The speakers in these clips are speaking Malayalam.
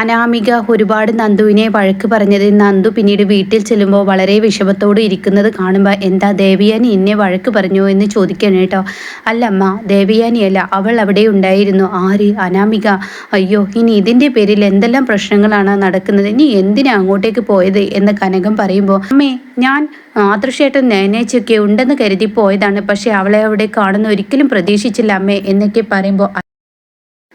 അനാമിക ഒരുപാട് നന്ദുവിനെ വഴക്ക് പറഞ്ഞത് നന്ദു പിന്നീട് വീട്ടിൽ ചെല്ലുമ്പോൾ വളരെ വിഷമത്തോട് ഇരിക്കുന്നത് കാണുമ്പോൾ എന്താ ദേവിയാനി എന്നെ വഴക്ക് പറഞ്ഞു എന്ന് ചോദിക്കണം കേട്ടോ. അല്ലമ്മ ദേവിയാനിയല്ല അവൾ അവിടെ ഉണ്ടായിരുന്നു. ആര്? അനാമിക. അയ്യോ ഇനി ഇതിന്റെ പേരിൽ എന്തെല്ലാം പ്രശ്നങ്ങളാണ് നടക്കുന്നത്? ഇനി എന്തിനാ അങ്ങോട്ടേക്ക് പോയത് എന്ന് കനകം പറയുമ്പോൾ അമ്മേ ഞാൻ ആദർശേട്ടൻ നേനേച്ചൊക്കെ ഉണ്ടെന്ന് കരുതി പോയതാണ്. പക്ഷേ അവളെ അവിടെ കാണുന്ന ഒരിക്കലും പ്രതീക്ഷിച്ചില്ല അമ്മേ എന്നൊക്കെ പറയുമ്പോൾ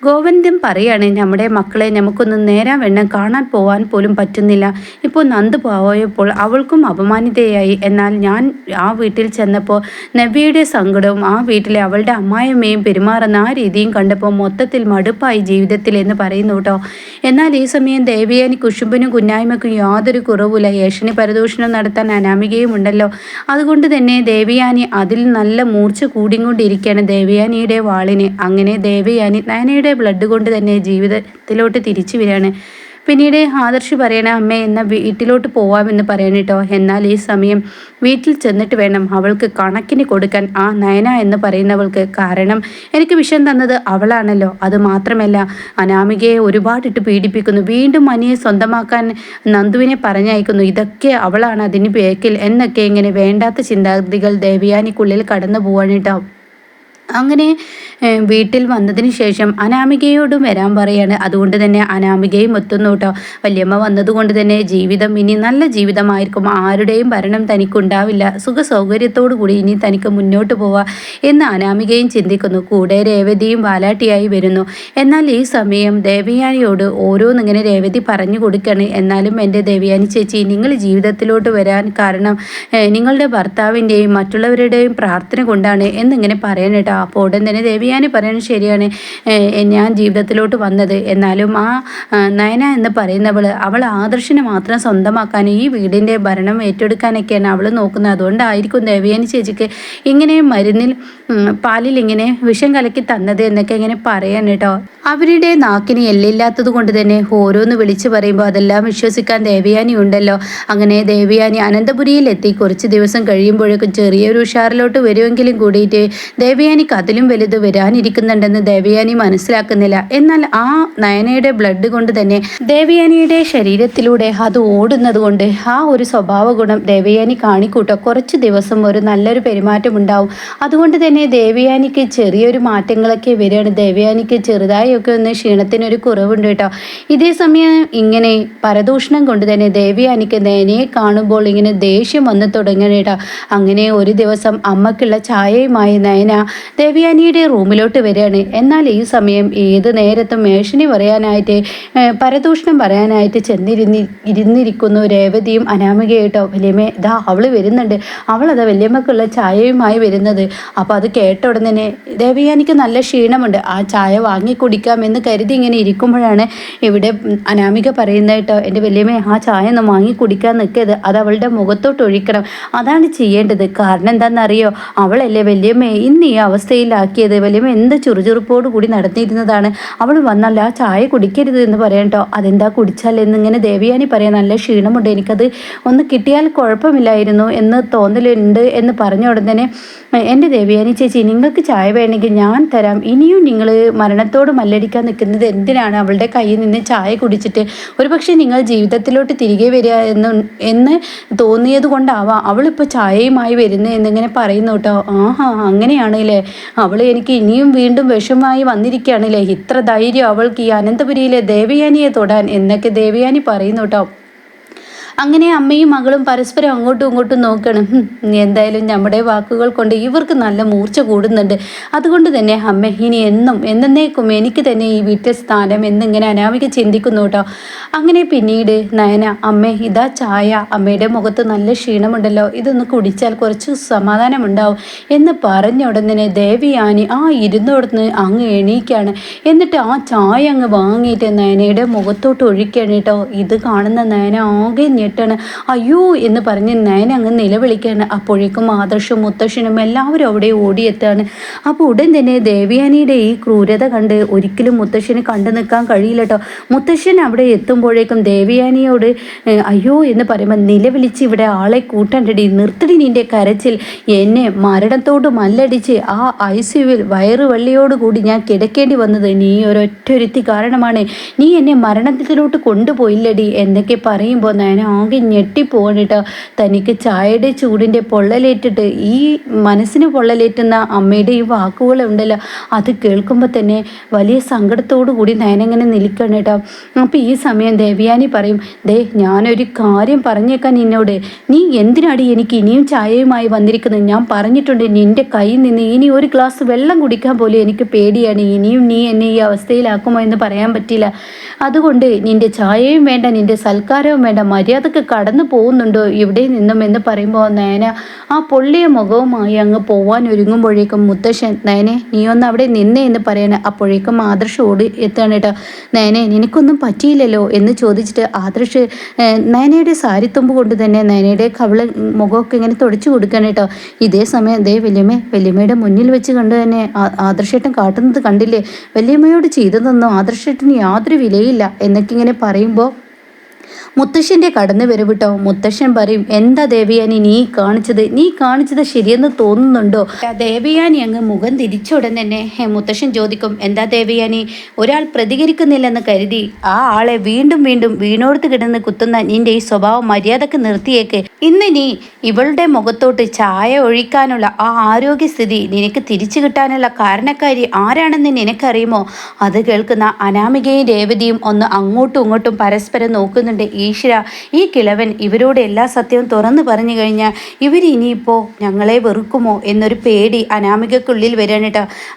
ഗോവിന്ദൻ പറയാണ് നമ്മുടെ മക്കളെ നമുക്കൊന്ന് നേരാൻ വെണ്ണം കാണാൻ പോവാൻ പോലും പറ്റുന്നില്ല. ഇപ്പോൾ നന്ദ് പോയപ്പോൾ അവൾക്കും അപമാനിതയായി. എന്നാൽ ഞാൻ ആ വീട്ടിൽ ചെന്നപ്പോൾ നബിയുടെ സങ്കടവും ആ വീട്ടിലെ അവളുടെ അമ്മായിയമ്മയും പെരുമാറുന്ന ആ രീതിയും കണ്ടപ്പോൾ മൊത്തത്തിൽ മടുപ്പായി ജീവിതത്തിൽ എന്ന് പറയുന്നു കേട്ടോ. എന്നാൽ ഈ സമയം ദേവിയാനി കുശുമ്പിനും കുഞ്ഞായ്മക്കും യാതൊരു കുറവുമില്ല. യേശനി പരദൂഷണം നടത്താൻ അനാമികയും ഉണ്ടല്ലോ അതുകൊണ്ട് തന്നെ ദേവിയാനി അതിൽ നല്ല മൂർച്ച കൂടിക്കൊണ്ടിരിക്കുകയാണ്. ദേവിയാനിയുടെ വാളിന്. അങ്ങനെ ദേവിയാനി നയനയുടെ ബ്ലഡ് കൊണ്ട് തന്നെ ജീവിതത്തിലോട്ട് തിരിച്ചു വരികയാണ്. പിന്നീട് ആദർശ് പറയണ അമ്മ എന്ന വീട്ടിലോട്ട് പോവാമെന്ന് പറയണം കേട്ടോ എന്നാൽ ഈ സമയം വീട്ടിൽ ചെന്നിട്ട് വേണം. അവൾക്ക് കണക്കിന് കൊടുക്കാൻ ആ നയന എന്ന് പറയുന്നവൾക്ക് കാരണം എനിക്ക് വിഷം തന്നത് അവളാണല്ലോ. അത് മാത്രമല്ല അനാമികയെ ഒരുപാടിട്ട് പീഡിപ്പിക്കുന്നു. വീണ്ടും മനിയെ സ്വന്തമാക്കാൻ നന്ദുവിനെ പറഞ്ഞയക്കുന്നു. ഇതൊക്കെ അവളാണ് അതിന് ബേക്കിൽ എന്നൊക്കെ ഇങ്ങനെ വേണ്ടാത്ത ചിന്താഗതികൾ ദേവിയാനിക്കുള്ളിൽ കടന്നു പോവാണ് കേട്ടോ അങ്ങനെ വീട്ടിൽ വന്നതിന് ശേഷം അനാമികയോടും വരാൻ പറയാണ്. അതുകൊണ്ട് തന്നെ അനാമികയും എത്തുന്നു കേട്ടോ വല്യമ്മ വന്നതുകൊണ്ട് തന്നെ ജീവിതം ഇനി നല്ല ജീവിതമായിരിക്കും. ആരുടെയും ഭരണം തനിക്കുണ്ടാവില്ല. സുഖ സൗകര്യത്തോടു കൂടി ഇനി തനിക്ക് മുന്നോട്ട് പോവാ എന്ന് അനാമികയും ചിന്തിക്കുന്നു. കൂടെ രേവതിയും വാലാട്ടിയായി വരുന്നു. എന്നാൽ ഈ സമയം ദേവയാനിയോട് ഓരോന്നിങ്ങനെ രേവതി പറഞ്ഞു കൊടുക്കുകയാണ് എന്നാലും എന്റെ ദേവയാനി ചേച്ചി നിങ്ങൾ ജീവിതത്തിലോട്ട് വരാൻ കാരണം നിങ്ങളുടെ ഭർത്താവിന്റെയും മറ്റുള്ളവരുടെയും പ്രാർത്ഥന കൊണ്ടാണ് എന്നിങ്ങനെ പറയാനേട്ടോ അപ്പോൾ ഉടൻ തന്നെ ദേവിയാനി പറയുന്നത് ശരിയാണ്. ഞാൻ ജീവിതത്തിലോട്ട് വന്നത്. എന്നാലും ആ നയന എന്ന് പറയുന്നവൾ അവൾ ആദർശിനെ മാത്രം സ്വന്തമാക്കാൻ ഈ വീടിന്റെ ഭരണം ഏറ്റെടുക്കാനൊക്കെയാണ് അവൾ നോക്കുന്നത്. അതുകൊണ്ടായിരിക്കും ദേവിയാനി ചേച്ചിക്ക് ഇങ്ങനെ മരുന്നിൽ പാലിൽ ഇങ്ങനെ വിഷം കലക്കി തന്നത് എന്നൊക്കെ ഇങ്ങനെ പറയാൻ കേട്ടോ. അവരുടെ നാക്കിന് എല്ലില്ലാത്തത് കൊണ്ട് തന്നെ ഓരോന്ന് വിളിച്ചു പറയുമ്പോൾ അതെല്ലാം വിശ്വസിക്കാൻ ദേവയാനി ഉണ്ടല്ലോ. അങ്ങനെ ദേവയാനി അനന്തപുരിയിലെത്തി. കുറച്ച് ദിവസം കഴിയുമ്പോഴേക്കും ചെറിയൊരു ഉഷാറിലോട്ട് വരുമെങ്കിലും കൂടിയിട്ട് ദേവയാനി ദേവയാനിക്ക് അതിലും വലുത് വരാനിരിക്കുന്നുണ്ടെന്ന് ദേവയാനി മനസ്സിലാക്കുന്നില്ല. എന്നാൽ ആ നയനയുടെ ബ്ലഡ് കൊണ്ട് തന്നെ ദേവയാനിയുടെ ശരീരത്തിലൂടെ അത് ഓടുന്നത് കൊണ്ട് ആ ഒരു സ്വഭാവ ഗുണം ദേവയാനി കാണിക്കൂട്ടോ. കുറച്ച് ദിവസം ഒരു നല്ലൊരു പെരുമാറ്റം ഉണ്ടാവും. അതുകൊണ്ട് തന്നെ ദേവയാനിക്ക് ചെറിയൊരു മാറ്റങ്ങളൊക്കെ വരികയാണ്. ദേവയാനിക്ക് ചെറുതായൊക്കെ ഒന്ന് ക്ഷീണത്തിനൊരു കുറവുണ്ട് കേട്ടോ. ഇതേ സമയം ഇങ്ങനെ പരദൂഷണം കൊണ്ട് തന്നെ ദേവയാനിക്ക് നേനയെ കാണുമ്പോൾ ഇങ്ങനെ ദേഷ്യം വന്ന് തുടങ്ങണം കേട്ടോ. അങ്ങനെ ഒരു ദിവസം അമ്മക്കുള്ള ചായയുമായി നയന ദേവയാനിയുടെ റൂമിലോട്ട് വരികയാണ്. എന്നാൽ ഈ സമയം ഏത് നേരത്തും മേഷിനി പറയാനായിട്ട് പരദൂഷണം പറയാനായിട്ട് ചെന്നിരുന്നി ഇരുന്നിരിക്കുന്നു രേവതിയും അനാമികയായിട്ടോ. വലിയമ്മേ ഇതാ അവൾ വരുന്നുണ്ട്. അവളതാ വലിയമ്മക്കുള്ള ചായയുമായി വരുന്നത്. അപ്പോൾ അത് കേട്ട ഉടനെ തന്നെ ദേവയാനിക്ക് നല്ല ക്ഷീണമുണ്ട്. ആ ചായ വാങ്ങി കുടിക്കാമെന്ന് കരുതി ഇങ്ങനെ ഇരിക്കുമ്പോഴാണ് ഇവിടെ അനാമിക പറയുന്നതായിട്ടോ എന്റെ വലിയമ്മേ ആ ചായ ഒന്ന് വാങ്ങി കുടിക്കാൻ നിൽക്കരുത്. അത് അവളുടെ മുഖത്തോട്ട് ഒഴിക്കണം. അതാണ് ചെയ്യേണ്ടത്. കാരണം എന്താണെന്നറിയോ? അവളല്ലേ വലിയമ്മേ ഇന്ന് ഈ അവസ്ഥ അവസ്ഥയിലാക്കിയത്. വലിയ എന്ത് ചുറുചുറുപ്പോട് കൂടി നടത്തിയിരുന്നതാണ് അവൾ വന്നല്ല ചായ കുടിക്കരുത് എന്ന് പറയാം കേട്ടോ അതെന്താ കുടിച്ചാൽ? എന്നിങ്ങനെ ദേവിയാനി പറയാൻ നല്ല ക്ഷീണമുണ്ട്. എനിക്കത് ഒന്ന് കിട്ടിയാൽ കുഴപ്പമില്ലായിരുന്നു എന്ന് തോന്നലുണ്ട് എന്ന് പറഞ്ഞ ഉടനെ എന്റെ ദേവിയാനി ചേച്ചി നിങ്ങൾക്ക് ചായ വേണമെങ്കിൽ ഞാൻ തരാം. ഇനിയും നിങ്ങൾ മരണത്തോട് മല്ലടിക്കാൻ നിൽക്കുന്നത് എന്തിനാണ്? അവളുടെ കയ്യിൽ നിന്ന് ചായ കുടിച്ചിട്ട്. ഒരുപക്ഷെ നിങ്ങൾ ജീവിതത്തിലോട്ട് തിരികെ വരിക എന്ന് എന്ന് തോന്നിയത് കൊണ്ടാവാം അവളിപ്പോൾ ചായയുമായി വരുന്നത് എന്നിങ്ങനെ പറയുന്നു കേട്ടോ ആഹാ അങ്ങനെയാണല്ലേ? അവൾ എനിക്ക് ഇനിയും വീണ്ടും വിഷമായി വന്നിരിക്കുകയാണല്ലേ? ഇത്ര ധൈര്യം അവൾക്ക് ഈ അനന്തപുരിയിലെ ദേവയാനിയെ തൊടാൻ എന്നൊക്കെ ദേവയാനി പറയുന്നു കേട്ടോ. അങ്ങനെ അമ്മയും മകളും പരസ്പരം അങ്ങോട്ടും ഇങ്ങോട്ടും നോക്കണം. എന്തായാലും നമ്മുടെ വാക്കുകൾ കൊണ്ട് ഇവർക്ക് നല്ല മൂർച്ച കൂടുന്നുണ്ട്. അതുകൊണ്ട് തന്നെ അമ്മ ഇനി എന്നും എന്നേക്കും എനിക്ക് തന്നെ ഈ വീട്ടിൽ സ്ഥാനം എന്നിങ്ങനെ അനാമിക ചിന്തിക്കുന്നു കേട്ടോ. അങ്ങനെ പിന്നീട് നയന അമ്മ ഇതാ ചായ. അമ്മയുടെ മുഖത്ത് നല്ല ക്ഷീണമുണ്ടല്ലോ. ഇതൊന്ന് കുടിച്ചാൽ കുറച്ച് സമാധാനമുണ്ടാവും എന്ന് പറഞ്ഞ ഉടനെ ദേവിയാനി ആ ഇരുന്നോടന്ന് അങ്ങ് എണീക്കാണ്. എന്നിട്ട് ആ ചായ അങ്ങ് വാങ്ങിയിട്ട് നയനയുടെ മുഖത്തോട്ട് ഒഴിക്കുകയാണ് കേട്ടോ. ഇത് കാണുന്ന നയന ആകെ ഞെട്ടാണ് അയ്യോ എന്ന് പറഞ്ഞ് നയന അങ്ങ് നിലവിളിക്കുകയാണ് അപ്പോഴേക്കും ആദർശും മുത്തശ്ശനും എല്ലാവരും അവിടെ ഓടിയെത്താണ്. അപ്പോൾ ഉടൻ തന്നെ ദേവയാനിയുടെ ഈ ക്രൂരത കണ്ട് ഒരിക്കലും മുത്തശ്ശന് കണ്ടു നിൽക്കാൻ കഴിയില്ല കേട്ടോ മുത്തശ്ശൻ അവിടെ എത്തുമ്പോഴേക്കും ദേവയാനിയോട് അയ്യോ എന്ന് പറയുമ്പോൾ നിലവിളിച്ച് ഇവിടെ ആളെ കൂട്ടണ്ടടി. നിർത്തടി നിന്റെ കരച്ചിൽ. എന്നെ മരണത്തോട് മല്ലടിച്ച് ആ ഐ സിയുവിൽ വയറുവള്ളിയോട് കൂടി ഞാൻ കിടക്കേണ്ടി വന്നത് നീ ഒരൊറ്റൊരുത്തി കാരണമാണ്. നീ എന്നെ മരണത്തിലോട്ട് കൊണ്ടുപോയില്ലടി എന്നൊക്കെ പറയുമ്പോൾ ഞാൻ ആകെ ഞെട്ടിപ്പോവാണ് തനിക്ക് ചായയുടെ ചൂടിന്റെ പൊള്ളലേറ്റിട്ട് ഈ മനസ്സിന് പൊള്ളലേറ്റുന്ന അമ്മയുടെ ഈ വാക്കുകളുണ്ടല്ലോ അത് കേൾക്കുമ്പോൾ തന്നെ വലിയ സങ്കടത്തോടു കൂടി നയനങ്ങനെ നിൽക്കണം കേട്ടോ. അപ്പോൾ ഈ സമയം ദേവയാനി പറയും ദേ ഞാനൊരു കാര്യം പറഞ്ഞേക്കാൻ നിന്നോട്. നീ എന്തിനാടി എനിക്ക് ഇനിയും ചായയുമായി വന്നിരിക്കുന്നത്? ഞാൻ പറഞ്ഞിട്ടുണ്ട് നിന്റെ കയ്യിൽ നിന്ന് ഇനി ഒരു ഗ്ലാസ് വെള്ളം കുടിക്കാൻ പോലും എനിക്ക് പേടിയാണ്. ഇനിയും നീ എന്നെ ഈ അവസ്ഥയിലാക്കുമോ എന്ന് പറയാൻ പറ്റില്ല. അതുകൊണ്ട് നിന്റെ ചായയും വേണ്ട നിന്റെ സൽക്കാരവും വേണ്ട മര്യാദയ്ക്ക് കടന്നു പോകുന്നുണ്ടോ? ഇവിടെ നിന്നും എന്ന് പറയുമ്പോൾ നയന ആ പൊള്ളിയ മുഖവുമായി അങ്ങ് പോവാൻ ഒരുങ്ങുമ്പോഴേക്കും മുത്തശ്ശൻ നയനെ നീ ഒന്ന് അവിടെ നിന്നേ എന്ന് പറയണ. അപ്പോഴേക്കും ആദർശ് ഓടി എത്താണ് കേട്ടോ. നയനെ നിനക്കൊന്നും പറ്റിയില്ലല്ലോ? എന്ന് ചോദിച്ചിട്ട് ആദർശ് നയനയുടെ സാരിത്തുമ്പ് കൊണ്ട് തന്നെ നയനയുടെ കവിള മുഖമൊക്കെ ഇങ്ങനെ തുടച്ചു കൊടുക്കണം കേട്ടോ. ഇതേ സമയം ദേ വല്യമ്മ വല്യമ്മയുടെ മുന്നിൽ വെച്ച് കണ്ട് തന്നെ ആദർശേട്ടൻ കാട്ടുന്നത് കണ്ടില്ലേ? വല്യമ്മയോട് ചെയ്തതൊന്നും ആദർശേട്ടന് യാതൊരു വിലയില്ല എന്നൊക്കെ ഇങ്ങനെ പറയുമ്പോൾ മുത്തശ്ശന്റെ കടന്നു വരവിട്ടോ മുത്തശ്ശൻ പറയും എന്താ ദേവയാനി നീ കാണിച്ചത്? നീ കാണിച്ചത് ശരിയെന്ന് തോന്നുന്നുണ്ടോ? ദേവിയാനി അങ്ങ് മുഖം തിരിച്ച ഉടൻ തന്നെ മുത്തശ്ശൻ ചോദിക്കും എന്താ ദേവയാനി? ഒരാൾ പ്രതികരിക്കുന്നില്ലെന്ന് കരുതി ആ ആളെ വീണ്ടും വീണ്ടും വീണോടുത്ത് കിടന്ന് കുത്തുന്ന നിന്റെ ഈ സ്വഭാവം മര്യാദയ്ക്ക് നിർത്തിയേക്ക്. ഇന്ന് നീ ഇവളുടെ മുഖത്തോട്ട് ചായ ഒഴിക്കാനുള്ള ആ ആരോഗ്യസ്ഥിതി നിനക്ക് തിരിച്ചു കിട്ടാനുള്ള കാരണക്കാരി ആരാണെന്ന് നിനക്കറിയുമോ? അത് കേൾക്കുന്ന അനാമികയും രേവതിയും ഒന്ന് അങ്ങോട്ടും ഇങ്ങോട്ടും പരസ്പരം നോക്കുന്നുണ്ട്. ഈശ്വര ഈ കിളവൻ ഇവരോട് എല്ലാ സത്യവും തുറന്നു പറഞ്ഞു കഴിഞ്ഞാൽ ഇവർ ഇനിയിപ്പോൾ ഞങ്ങളെ വെറുക്കുമോ എന്നൊരു പേടി അനാമികക്കുള്ളിൽ വരികയാണ്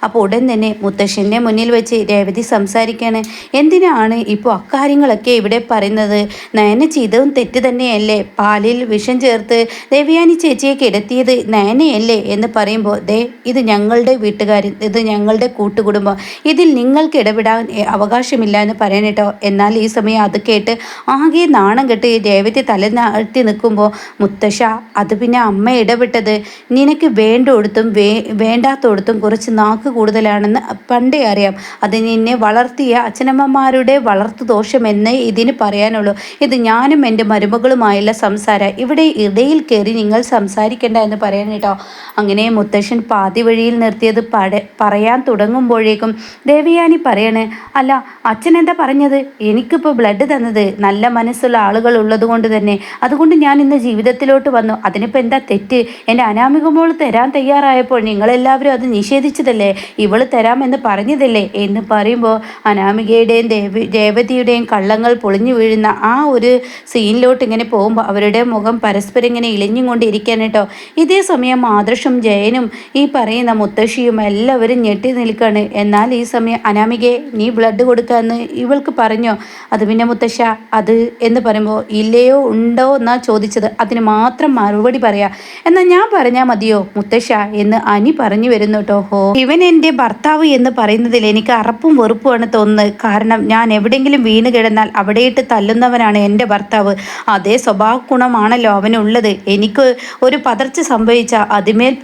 അപ്പോൾ ഉടൻ തന്നെ മുത്തശ്ശന്റെ മുന്നിൽ വെച്ച് രേവതി സംസാരിക്കുകയാണ് എന്തിനാണ് ഇപ്പോൾ അക്കാര്യങ്ങളൊക്കെ ഇവിടെ പറയുന്നത്? നയന ചെയ്തതും തെറ്റ് തന്നെയല്ലേ? പാലിൽ വിഷം ചേർത്ത് ദേവയാനി ചേച്ചിയെ കിടത്തിയത് നയനയല്ലേ എന്ന് പറയുമ്പോൾ ദേ ഇത് ഞങ്ങളുടെ വീട്ടുകാർ ഇത് ഞങ്ങളുടെ കൂട്ടുകുടുംബം. ഇതിൽ നിങ്ങൾക്ക് ഇടപെടാൻ അവകാശമില്ല എന്ന് പറയണേട്ടോ. എന്നാൽ ഈ സമയം അത് കേട്ട് ആകെ നാണം കെട്ട് രേവതി തല താഴ്ത്തി നിൽക്കുമ്പോൾ മുത്തശ്ശ അത് പിന്നെ അമ്മ ഇടപെട്ടത് നിനക്ക് വേണ്ടോടത്തും വേ വേണ്ടാത്തോടത്തും കുറച്ച് നാക്ക് കൂടുതലാണെന്ന് പണ്ടേ അറിയാം. അത് നിന്നെ വളർത്തിയ അച്ഛനമ്മമാരുടെ വളർത്തു ദോഷമെന്നേ ഇതിന് പറയാനുള്ളൂ. ഇത് ഞാനും എന്റെ മരുമകളുമായുള്ള സംസാര. ഇവിടെ ഇടയിൽ കയറി നിങ്ങൾ സംസാരിക്കേണ്ട എന്ന് പറയാൻ കേട്ടോ. അങ്ങനെ മുത്തശ്ശൻ പാതി വഴിയിൽ നിർത്തിയത് പട പറയാൻ തുടങ്ങുമ്പോഴേക്കും ദേവയാനി പറയണേ. അല്ല അച്ഛൻ എന്താ പറഞ്ഞത്? എനിക്കിപ്പോൾ ബ്ലഡ് തന്നത്. നല്ല മനസ്സുള്ള ആളുകൾ ഉള്ളത് കൊണ്ട് തന്നെ. അതുകൊണ്ട് ഞാൻ ഇന്ന് ജീവിതത്തിലോട്ട് വന്നു. അതിനിപ്പോൾ എന്താ തെറ്റ്? എന്റെ അനാമിക മോൾ തരാൻ തയ്യാറായപ്പോൾ നിങ്ങളെല്ലാവരും അത് നിഷേധിച്ചതല്ലേ? ഇവൾ തരാമെന്ന് പറഞ്ഞതല്ലേ? എന്ന് പറയുമ്പോൾ അനാമികയുടെയും രേവതിയുടെയും കള്ളങ്ങൾ പൊളിഞ്ഞു വീഴുന്ന ആ ഒരു സീനിലോട്ട് ഇങ്ങനെ പോകുമ്പോൾ അവരുടെ മുഖം പരസ്പരം ഇങ്ങനെ ഇളിഞ്ഞും കൊണ്ടിരിക്കാൻ കേട്ടോ ഇതേ സമയം ആദർശും ജയനും ഈ പറയുന്ന മുത്തശ്ശിയും എല്ലാവരും ഞെട്ടി നിൽക്കുകയാണ് എന്നാൽ ഈ സമയം അനാമികയെ നീ ബ്ലഡ് കൊടുക്കാമെന്ന് ഇവൾക്ക് പറഞ്ഞോ? അത് പിന്നെ മുത്തശ്ശ അത് എന്ന് പറയുമ്പോൾ ഇല്ലയോ ഉണ്ടോ എന്നാ ചോദിച്ചത്. അതിന് മാത്രം മറുപടി പറയാ. എന്നാൽ ഞാൻ പറഞ്ഞാൽ മതിയോ മുത്തശ്ശ എന്ന് അനി പറഞ്ഞു വരുന്നു കേട്ടോ. ഹോ. ഇവൻ എന്റെ ഭർത്താവ് എന്ന് പറയുന്നതിൽ എനിക്ക് അറപ്പും വെറുപ്പുമാണ് തോന്നുന്നത്. കാരണം ഞാൻ എവിടെയെങ്കിലും വീണ് കിടന്നാൽ അവിടെയിട്ട് തല്ലുന്നവനാണ് എന്റെ ഭർത്താവ്. അതേ സ്വഭാവ ഗുണമാണല്ലോ അവനുള്ളത്. എനിക്ക് ഒരു പതർച്ച സംഭവിച്ചാൽ അതിമേൽ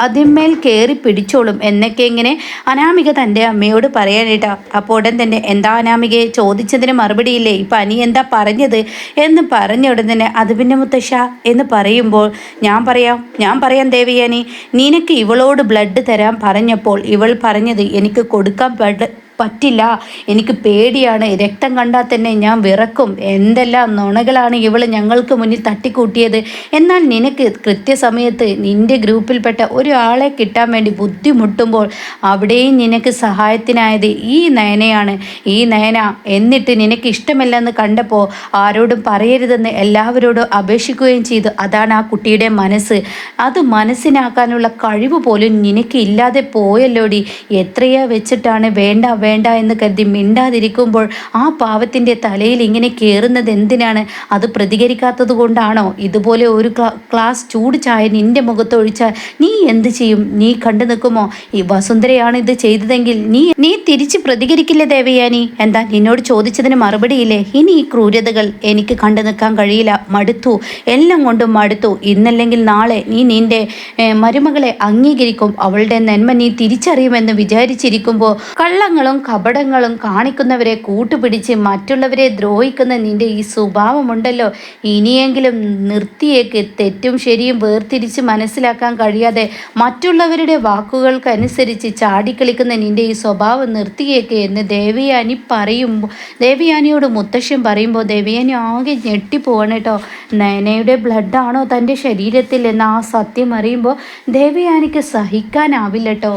അതിന്മേൽ കയറി പിടിച്ചോളും എന്നൊക്കെ ഇങ്ങനെ അനാമിക തന്റെ അമ്മയോട് പറയാനായിട്ടാ അപ്പോൾ ഉടൻ തന്നെ എന്താ അനാമികയെ ചോദിച്ചതിന് മറുപടിയില്ലേ? ഇപ്പം അനി എന്താ പറഞ്ഞത് എന്ന് പറഞ്ഞ ഉടനെ അത് പിന്നെ മുത്തശ്ശ എന്ന് പറയുമ്പോൾ ഞാൻ പറയാം ഞാൻ പറയാം ദേവിയാനി നിനക്ക് ഇവളോട് ബ്ലഡ് തരാൻ പറഞ്ഞപ്പോൾ ഇവൾ പറഞ്ഞത് എനിക്ക് കൊടുക്കാൻ ബ്ലഡ് പറ്റില്ല. എനിക്ക് പേടിയാണ്. രക്തം കണ്ടാൽ തന്നെ ഞാൻ വിറക്കും. എന്തെല്ലാം നുണകളാണ് ഇവൾ ഞങ്ങൾക്ക് മുന്നിൽ തട്ടിക്കൂട്ടിയത്. എന്നാൽ നിനക്ക് കൃത്യസമയത്ത് നിന്റെ ഗ്രൂപ്പിൽപ്പെട്ട ഒരാളെ കിട്ടാൻ വേണ്ടി ബുദ്ധിമുട്ടുമ്പോൾ അവിടെയും നിനക്ക് സഹായത്തിനായത് ഈ നയനയാണ്. ഈ നയന എന്നിട്ട് നിനക്ക് ഇഷ്ടമല്ലെന്ന് കണ്ടപ്പോൾ ആരോടും പറയരുതെന്ന് എല്ലാവരോടും അപേക്ഷിക്കുകയും ചെയ്തു. അതാണ് ആ കുട്ടിയുടെ മനസ്സ്. അത് മനസ്സിനാക്കാനുള്ള കഴിവ് പോലും നിനക്ക് ഇല്ലാതെ പോയല്ലോടി. എത്രയാ വെച്ചിട്ടാണ് വേണ്ട വേണ്ട എന്ന് കരുതി മിണ്ടാതിരിക്കുമ്പോൾ ആ പാവത്തിന്റെ തലയിൽ ഇങ്ങനെ കയറുന്നത് എന്തിനാണ്? അത് പ്രതികരിക്കാത്തത് കൊണ്ടാണോ? ഇതുപോലെ ഒരു ക്ലാസ് ചൂട് ചായ നിന്റെ മുഖത്തൊഴിച്ചാൽ നീ എന്ത് ചെയ്യും? നീ കണ്ടു നിൽക്കുമോ? ഈ വസുന്ധരയാണ് ഇത് ചെയ്തതെങ്കിൽ നീ നീ തിരിച്ച് പ്രതികരിക്കില്ല ദേവയാനി? എന്താ നിന്നോട് ചോദിച്ചതിന് മറുപടിയില്ലേ ഇനി ഈ ക്രൂരതകൾ എനിക്ക് കണ്ടു നിൽക്കാൻ കഴിയില്ല. മടുത്തു. എല്ലാം കൊണ്ടും മടുത്തു. ഇന്നല്ലെങ്കിൽ നാളെ നീ നിന്റെ മരുമകളെ അംഗീകരിക്കും. അവളുടെ നന്മ നീ തിരിച്ചറിയുമെന്ന് വിചാരിച്ചിരിക്കുമ്പോൾ കള്ളങ്ങളും കപടങ്ങളും കാണിക്കുന്നവരെ കൂട്ടുപിടിച്ച് മറ്റുള്ളവരെ ദ്രോഹിക്കുന്ന നിന്റെ ഈ സ്വഭാവമുണ്ടല്ലോ. ഇനിയെങ്കിലും നിർത്തിയേക്ക്. തെറ്റും ശരിയും വേർതിരിച്ച് മനസ്സിലാക്കാൻ കഴിയാതെ മറ്റുള്ളവരുടെ വാക്കുകൾക്കനുസരിച്ച് ചാടിക്കളിക്കുന്ന നിന്റെ ഈ സ്വഭാവം നിർത്തിയേക്ക് എന്ന് ദേവയാനി പറയുമ്പോൾ ദേവയാനിയോട് മുത്തശ്ശൻ പറയുമ്പോൾ ദേവയാനി ആകെ ഞെട്ടിപ്പോവാണ് കേട്ടോ. നയനയുടെ ബ്ലഡാണോ തന്റെ ശരീരത്തിൽ എന്ന ആ സത്യം അറിയുമ്പോൾ ദേവയാനിക്ക് സഹിക്കാനാവില്ല കേട്ടോ.